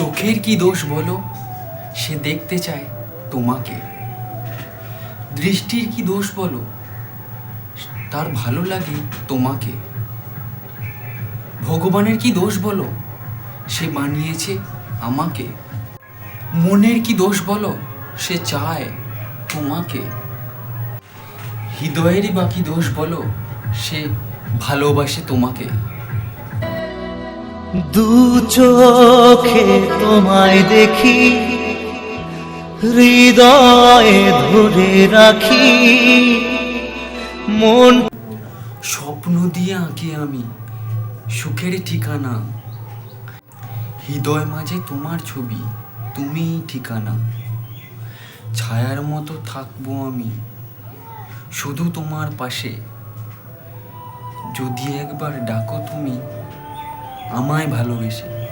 চোখের কি দোষ বলো? সে দেখতে চায় তোমাকে। দৃষ্টির কি দোষ বলো? তার ভালো লাগে তোমাকে। ভগবানের কি দোষ বলো? সে বানিয়েছে আমাকে। মনের কি দোষ বলো? সে চায় তোমাকে। হৃদয়েরই বাকি দোষ বলো? সে ভালোবাসে তোমাকে। দু চোখে তোমায় দেখি, হৃদয়ে ধরে রাখি। মন স্বপ্ন দিয়ে আঁকি আমি, সুখের ঠিকানা। হৃদয় মাঝে তোমার ছবি, তুমিই ঠিকানা। ছায়ার মতো থাকব আমি, শুধু তোমার পাশে। যদি একবার ডাকো তুমি আমায় ভালোবেসে।